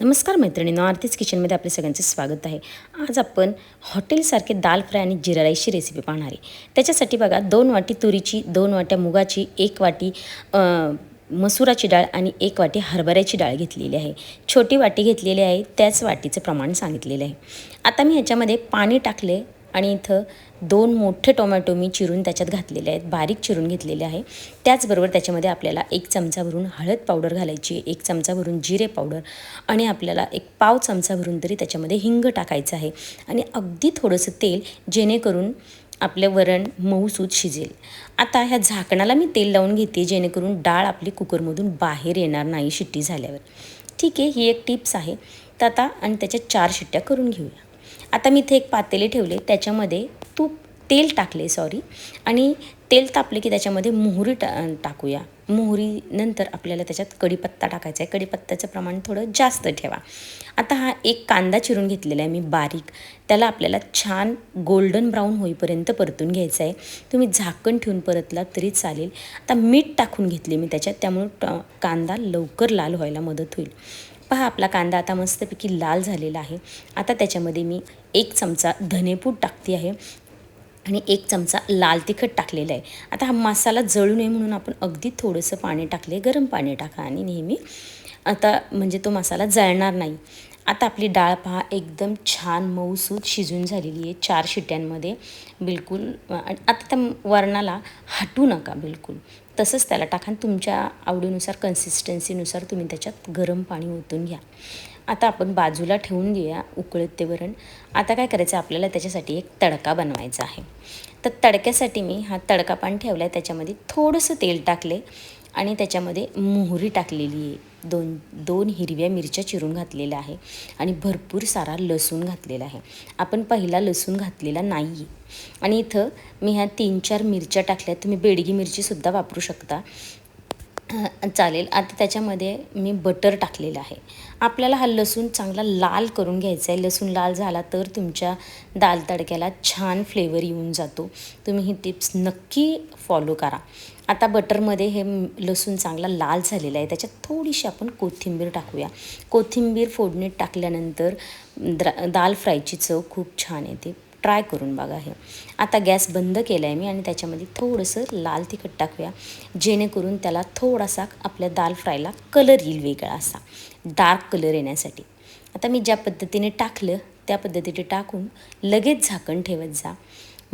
नमस्कार मैत्रिणींनो आरतीच किचनमध्ये आपले सगळ्यांचे स्वागत आहे. आज आपण हॉटेलसारखे दाल फ्राय आणि जिरा राईसची रेसिपी पाहणार आहे. त्याच्यासाठी बघा दोन वाटी तुरीची दोन वाट्या मुगाची एक वाटी मसुराची डाळ आणि एक वाटी हरभऱ्याची डाळ घेतलेली आहे. छोटी वाटी घेतलेली आहे त्याच वाटीचं प्रमाण सांगितलेलं आहे. आता मी ह्याच्यामध्ये पाणी टाकले आणि इथं दोन मोठे टोमॅटो मी चिरून त्याच्यात घातलेले आहेत. बारीक चिरून घेतलेले आहे. त्याचबरोबर त्याच्यामध्ये आपल्याला एक चमचा भरून हळद पावडर घालायची एक चमचा भरून जिरे पावडर आणि आपल्याला एक पाव चमचा भरून तरी त्याच्यामध्ये हिंग टाकायचं आहे. आणि अगदी थोडंसं तेल जेणेकरून आपलं वरण मऊसूत शिजेल. आता ह्या झाकणाला मी तेल लावून घेते जेणेकरून डाळ आपली कुकरमधून बाहेर येणार नाही शिट्टी झाल्यावर. ठीक आहे ही एक टिप्स आहे. तर आता आणि त्याच्या चार शिट्ट्या करून घेऊया. आता मी इथे एक पातेले ठेवले त्याच्यामध्ये तूप तेल टाकले सॉरी आणि तेल तापले की त्याच्यामध्ये मोहरी टा टाकूया. मोहरीनंतर आपल्याला त्याच्यात कढीपत्ता टाकायचा आहे. कढीपत्त्याचं प्रमाण थोडं जास्त ठेवा. आता हा एक कांदा चिरून घेतलेला आहे मी बारीक. त्याला आपल्याला छान गोल्डन ब्राऊन होईपर्यंत परतून घ्यायचं आहे. तुम्ही झाकण ठेवून परतला तरी चालेल. आता मीठ टाकून घेतले मी त्याच्यात. त्यामुळं ट कांदा लवकर लाल व्हायला मदत होईल. पहा आपला कांदा आता मस्तपैकी लाल झालेला आहे. आता त्याच्यामध्ये मी एक चमचा धनेपूड टाकते आहे आणि एक चमचा लाल तिखट टाकलेलं आहे. आता हा मसाला जळू नये म्हणून आपण अगदी थोडंसं पाणी टाकले गरम पाणी टाका आणि नेहमी आता म्हणजे तो मसाला जळणार नाही. आता आपली डाळ पहा एकदम छान मऊसूत शिजून झालेली आहे चार शिट्यांमध्ये. बिलकुल आता त्या वरणाला हटू नका बिलकुल. तसंच त्याला टाका आणि तुमच्या आवडीनुसार कन्सिस्टन्सीनुसार तुम्ही त्याच्यात गरम पाणी ओतून घ्या. आता आपण बाजूला ठेवून देऊया उकळत ते वरण. आता काय करायचं आपल्याला त्याच्यासाठी एक तडका बनवायचा आहे. तर तडक्यासाठी मी हा तडका पान ठेवला आहे त्याच्यामध्ये थोडंसं तेल टाकले आणि त्याच्यामध्ये मोहरी टाकलेली आहे. दोन दोन हिरव्या मिरच्या चिरून घातलेल्या आहे आणि भरपूर सारा लसूण घातलेला आहे. आपण पहिला लसूण घातलेला नाही. आहे आणि इथं मी ह्या तीन चार मिरच्या टाकल्या तुम्ही बेडगी मिरचीसुद्धा वापरू शकता. चालेल. आता त्याच्यामध्ये मी बटर टाकलेलं आहे. आपल्याला हा लसूण चांगला लाल करून घ्यायचा आहे. लसूण लाल झाला तर तुमच्या दाल तडक्याला छान फ्लेवर येऊन जातो. तुम्ही ही टिप्स नक्की फॉलो करा. आता बटरमध्ये हे लसूण चांगला लाल झालेला आहे. त्याच्यात थोडीशी आपण कोथिंबीर टाकूया. कोथिंबीर फोडणीत टाकल्यानंतर द्रा दाल फ्रायची चव खूप छान येते. ट्राय करून बघा हे. आता गॅस बंद केला आहे मी आणि त्याच्यामध्ये थोडंसं लाल तिखट टाकूया. जेणेकरून त्याला थोडासा आपल्या दाल फ्रायला कलर येईल वेगळा असा. डार्क कलर येण्यासाठी. आता मी ज्या पद्धतीने टाकलं त्या पद्धतीने टाकून लगेच झाकण ठेवत जा.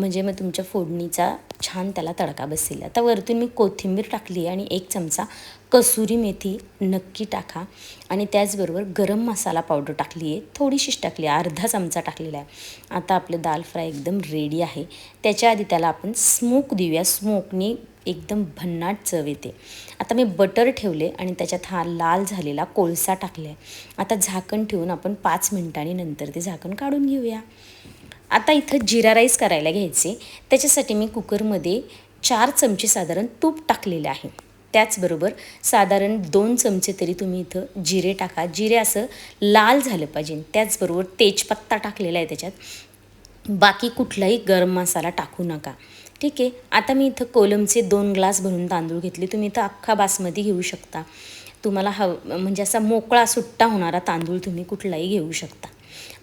म्हणजे मग तुमच्या फोडणीचा छान त्याला तडका बसेल आता वरतून मी कोथिंबीर टाकली आणि एक चमचा कसुरी मेथी नक्की टाका. आणि त्याचबरोबर गरम मसाला पावडर टाकली आहे. थोडीशीच टाकली आहे. अर्धा चमचा टाकलेला आहे. आता आपलं दाल फ्राय एकदम रेडी आहे. त्याच्या आधी त्याला आपण स्मोक देऊया. स्मोकने एकदम भन्नाट चव येते. आता मी बटर ठेवले आणि त्याच्यात हा लाल झालेला कोळसा टाकला आहे आता झाकण ठेवून आपण पाच मिनिटांनी नंतर ते झाकण काढून घेऊया. आता इथं जिरा राईस करायला घ्यायचे. त्याच्यासाठी मी कुकरमध्ये चार चमचे साधारण तूप टाकलेले आहे. त्याचबरोबर साधारण दोन चमचे तरी तुम्ही इथं जिरे टाका. जिरे असं लाल झालं पाहिजे. त्याचबरोबर तेजपत्ता टाकलेला आहे त्याच्यात. बाकी कुठलाही गरम मसाला टाकू नका. ठीक आहे? आता मी इथं कोलमचे दोन ग्लास भरून तांदूळ घेतले. तुम्ही इथं अख्खा बासमती घेऊ शकता. तुम्हाला हव म्हणजे असा मोकळा सुट्टा होणारा तांदूळ तुम्ही कुठलाही घेऊ शकता.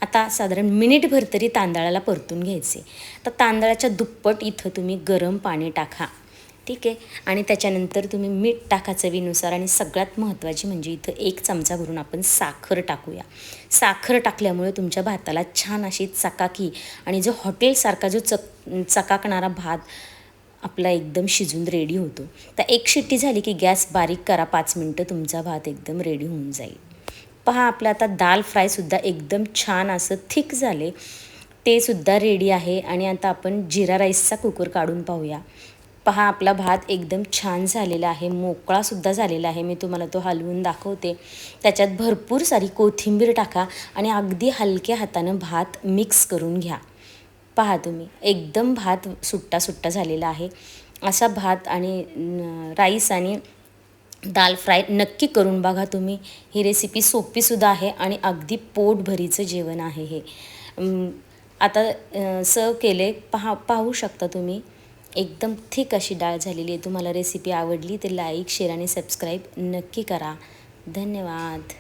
आता साधारण मिनिटभर तरी तांदळाला परतून घ्यायचे. तर तांदळाच्या दुप्पट इथं तुम्ही गरम पाणी टाका. ठीक आहे? आणि त्याच्यानंतर तुम्ही मीठ टाका चवीनुसार आणि सगळ्यात महत्त्वाची म्हणजे इथं एक चमचा भरून आपण साखर टाकूया. साखर टाकल्यामुळे तुमच्या भाताला छान अशी चकाकी आणि जो हॉटेलसारखा जो चक चकाकणारा भात आपला एकदम शिजून रेडी होतो. तर एक शिट्टी झाली की गॅस बारीक करा पाच मिनटं तुमचा भात एकदम रेडी होऊन जाईल. पहा आपलं आता दाल फ्रायसुद्धा एकदम छान असं थिक झाले. ते सुद्धा रेडी आहे आणि आता आपण जिरा राईसचा कुकर काढून पाहूया. पहा आपला भात एकदम छान झालेला आहे मोकळासुद्धा झालेला आहे. मी तुम्हाला तो हलवून दाखवते. त्याच्यात भरपूर सारी कोथिंबीर टाका आणि अगदी हलक्या हातानं भात मिक्स करून घ्या. पहा तुम्ही एकदम भात सुट्टा सुट्टा झालेला आहे. असा भात आणि राईस आणि दाल फ्राय नक्की करून बघा तुम्ही. ही रेसिपी सोपीसुद्धा आहे आणि अगदी पोटभरीचं जेवण आहे हे. आता सर्व केले पहा पाहू शकता तुम्ही. एकदम थिक अशी डाळ झालेली आहे. तुम्हाला रेसिपी आवडली तर लाईक शेअर आणि सबस्क्राईब नक्की करा. धन्यवाद.